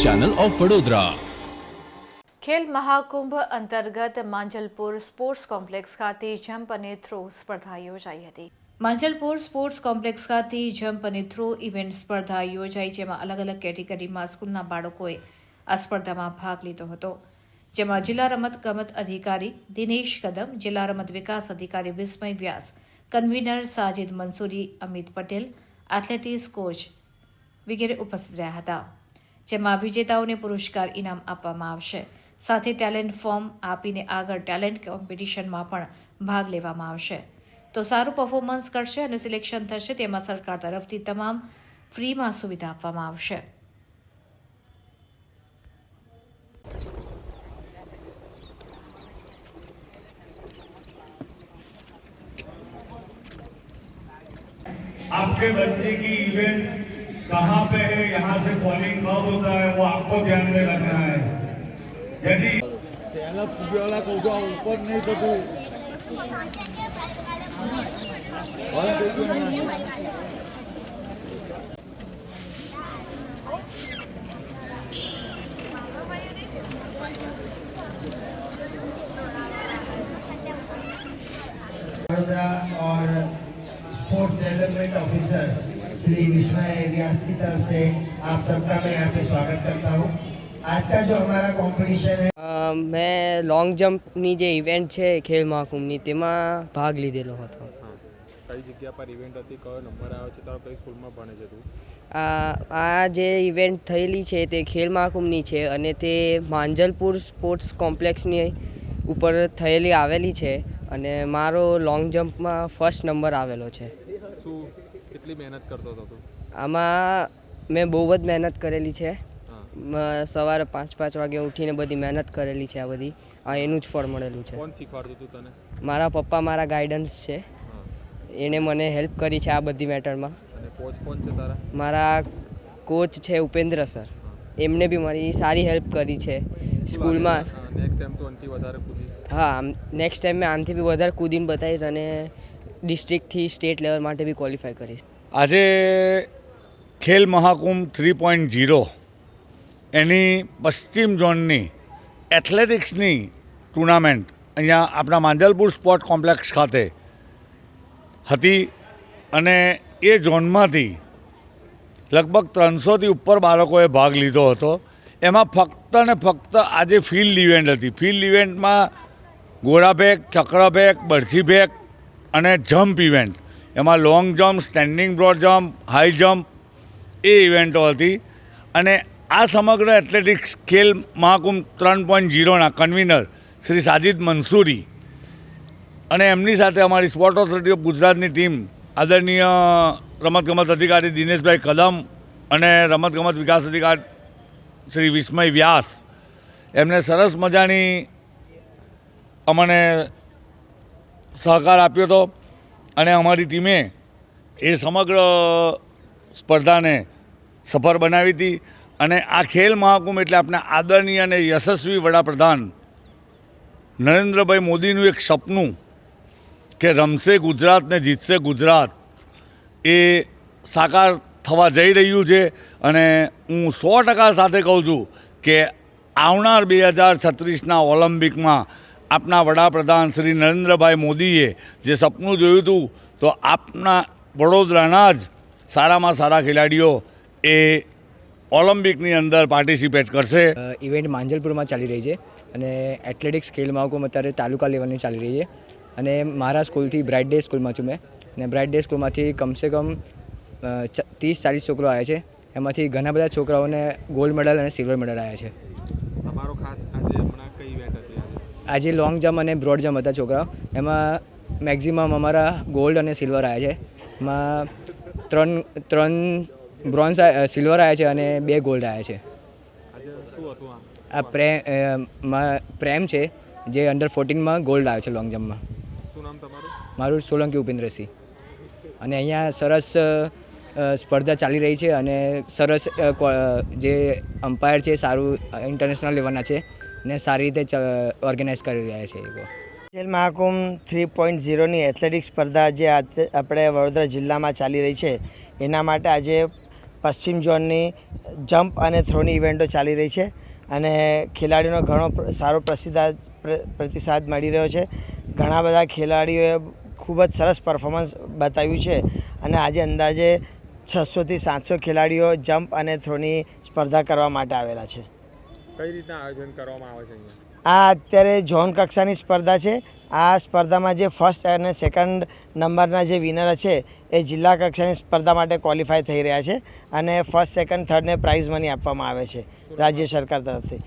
Channel of Vadodara Khel Mahakumbh અંતર્ગત Manjalpur sports complex ખાતે jump અને થ્રો સ્પર્ધા યોજાઈ હતી માંજલપુર સ્પોર્ટ્સ કોમ્પ્લેક્સ ખાતે જમ્પ અને થ્રો ઇવેન્ટ સ્પર્ધા યોજાઈ જેમાં અલગ અલગ કેટેગરીમાં સ્કૂલના બાળકોએ આ સ્પર્ધામાં ભાગ લીધો હતો। જેમાં જિલ્લા રમત ગમત અધિકારી દિનેશ કદમ, જિલ્લા રમત વિકાસ અધિકારી Vismay Vyas, convener Sajid Mansuri, Amit Patel athletics coach વગેરે ઉપસ્થિત રહ્યા હતા। જેમાં વિજેતાઓને પુરસ્કાર ઇનામ આપવામાં આવશે સાથે ટેલેન્ટ ફોર્મ આપીને આગળ ટેલેન્ટ કોમ્પિટિશનમાં પણ ભાગ લેવામાં આવશે તો સારું પરફોર્મન્સ કરશે અને સિલેક્શન થશે તેમાં સરકાર તરફથી તમામ ફ્રીમાં સુવિધા આપવામાં આવશે आपके बच्चे की इवेंट कहाँ पे है यहाँ से कॉलिंग कब होता है वो आपको ध्यान में रखना है यदि ऊपर नहीं तो और sports development officer श्री विस्मय व्यास की तरफ से आप सबका मैं यहाँ पे स्वागत करता हूँ आज का जो हमारा कंपटीशन है અ, મેં લોંગ જમ્પની જે ઇવેન્ટ છે ખેલ મહાકુંભની તેમાં ભાગ લીધેલો હતો કઈ જગ્યા પર ઇવેન્ટ હતી કયો નંબર આવ્યો છે તારો કઈ સ્કૂલમાં ભણે છે તું આ આ જે ઇવેન્ટ થયેલી છે તે ખેલ મહાકુંભની છે અને તે માંજલપુર સ્પોર્ટ્સ કોમ્પ્લેક્સની ઉપર થયેલી આવેલી છે અને મારો લોંગ જમ્પમાં ફર્સ્ટ નંબર આવેલો છે શું કેટલી મહેનત કરતો હતો તું? આમાં મેં બહુ જ મહેનત કરેલી છે. સવારે પાંચ પાંચ વાગે ઉઠીને બધી મહેનત કરેલી છે આ બધી. આ એનું જ ફળ મળેલું છે. કોણ શીખવાડતું હતું તને? મારા પપ્પા મારા ગાઈડન્સ છે. એણે મને હેલ્પ કરી છે આ બધી મેટરમાં અને કોચ કોણ છે તારા? મારા કોચ છે ઉપેન્દ્ર સર. એમને બી મારી સારી હેલ્પ કરી છે સ્કૂલમાં. નેક્સ્ટ ટાઈમ તો આનથી વધારે કૂદીશ હા નેક્સ્ટ ટાઈમ મેં આનથી બી વધારે કૂદીને બતાવીશ અને ડિસ્ટ્રિક્ટથી સ્ટેટ લેવલ માટે બી ક્વોલિફાય કરીશ. આજે Khel Mahakumbh three point zero એની પશ્ચિમ ઝોનની એથ્લેટિક્સની ટુર્નામેન્ટ અહીંયા આપણા માંજલપુર સ્પોર્ટ કોમ્પ્લેક્સ ખાતે હતી અને એ ઝોનમાંથી લગભગ ત્રણસોથી ઉપર બાળકોએ ભાગ લીધો હતો. એમાં ફક્ત ને ફક્ત આજે ફિલ્ડ ઇવેન્ટ હતી. ફિલ્ડ ઇવેન્ટમાં ગોળાફેંક ચક્રફેંક બરછી ફેંક અને જમ્પ ઇવેન્ટ એમાં long jump standing broad jump high jump એ ઇવેન્ટો હતી. અને આ સમગ્ર એથ્લેટિક્સ ખેલ મહાકુંભ ત્રણ પોઈન્ટ ઝીરોના કન્વીનર શ્રી સાજિદ મંસૂરી અને એમની સાથે અમારી સ્પોર્ટ ઓથોરિટી ઓફ ગુજરાતની ટીમ આદરણીય રમતગમત અધિકારી દિનેશભાઈ કદમ અને રમતગમત વિકાસ અધિકારી શ્રી વિસ્મય વ્યાસ, એમને સરસ મજાની અમને સહકાર આપ્યો હતો. અને અમારી ટીમે એ સમગ્ર સ્પર્ધાને સફળ બનાવી હતી. અને આ ખેલ મહાકુંભ એટલે આપણા આદરણીય અને યશસ્વી વડાપ્રધાન નરેન્દ્રભાઈ મોદીનું એક સપનું કે રમશે ગુજરાત ને જીતશે ગુજરાત એ સાકાર થવા જઈ રહ્યું છે. અને હું સો ટકા સાથે કહું છું કે આવનાર બે હજાર છત્રીસના ઓલિમ્પિકમાં આપના વડાપ્રધાન શ્રી નરેન્દ્રભાઈ મોદીએ જે સપનું જોયું હતું તો આપના વડોદરાના જ સારામાં સારા ખેલાડીઓ એ ઓલિમ્પિકની અંદર પાર્ટિસિપેટ કરશે. ઇવેન્ટ માંજલપુરમાં ચાલી રહી છે અને એથ્લેટિક્સ ખેલ મહાકુંભ અત્યારે તાલુકા લેવલની ચાલી રહી છે. અને મારા સ્કૂલથી બ્રાઇટ ડે સ્કૂલમાં છું મેં. અને બ્રાઇટ ડે સ્કૂલમાંથી કમસે કમ ત્રીસ ચાલીસ છોકરો આવ્યા છે. એમાંથી ઘણા બધા છોકરાઓને ગોલ્ડ મેડલ અને સિલ્વર મેડલ આવ્યા છે. તમારો ખાસ આજે હમણાં કઈ ઇવેન્ટ હતી આજે લોંગ જમ્પ અને બ્રોડ જમ્પ હતા છોકરાઓ. એમાં મેક્ઝિમમ અમારા ગોલ્ડ અને સિલ્વર આવ્યા છે. એમાં ત્રણ ત્રણ બ્રોન્ઝ સિલ્વર આવ્યા છે અને બે ગોલ્ડ આવ્યા છે. આ પ્રેમ પ્રેમ છે, જે અંડર ફોર્ટીનમાં ગોલ્ડ આવ્યો છે લોંગ જમ્પમાં મારું સોલંકી ઉપેન્દ્રસિંહ અને અહીંયા સરસ સ્પર્ધા ચાલી રહી છે અને સરસ જે અમ્પાયર છે, સારું ઇન્ટરનેશનલ લેવલના છે. ને સારી રીતે ઓર્ગેનાઇઝ કરી રહ્યા છે એ ખેલ મહાકુંભ થ્રી પોઈન્ટ ઝીરોની એથ્લેટિક્સ સ્પર્ધા જે આપણે વડોદરા જિલ્લામાં ચાલી રહી છે, એના માટે આજે પશ્ચિમ ઝોનની જમ્પ અને થ્રોની ઇવેન્ટો ચાલી રહી છે અને ખેલાડીઓનો ઘણો સારો પ્રસિદ્ધ પ્રતિસાદ મળી રહ્યો છે. ઘણા બધા ખેલાડીઓએ ખૂબ જ સરસ પરફોર્મન્સ બતાવ્યું છે અને આજે અંદાજે છસોથી સાતસો ખેલાડીઓ જમ્પ અને થ્રોની સ્પર્ધા કરવા માટે આવેલા છે. કઈ રીતના આયોજન કરવામાં આવે છે આ અત્યારે ઝોન કક્ષાની સ્પર્ધા છે. આ સ્પર્ધામાં જે ફર્સ્ટ અને સેકન્ડ નંબરના જે વિનર છે, એ જિલ્લા કક્ષાની સ્પર્ધા માટે ક્વોલિફાય થઈ રહ્યા છે અને ફર્સ્ટ સેકન્ડ થર્ડને પ્રાઇઝ મની આપવામાં આવે છે રાજ્ય સરકાર તરફથી.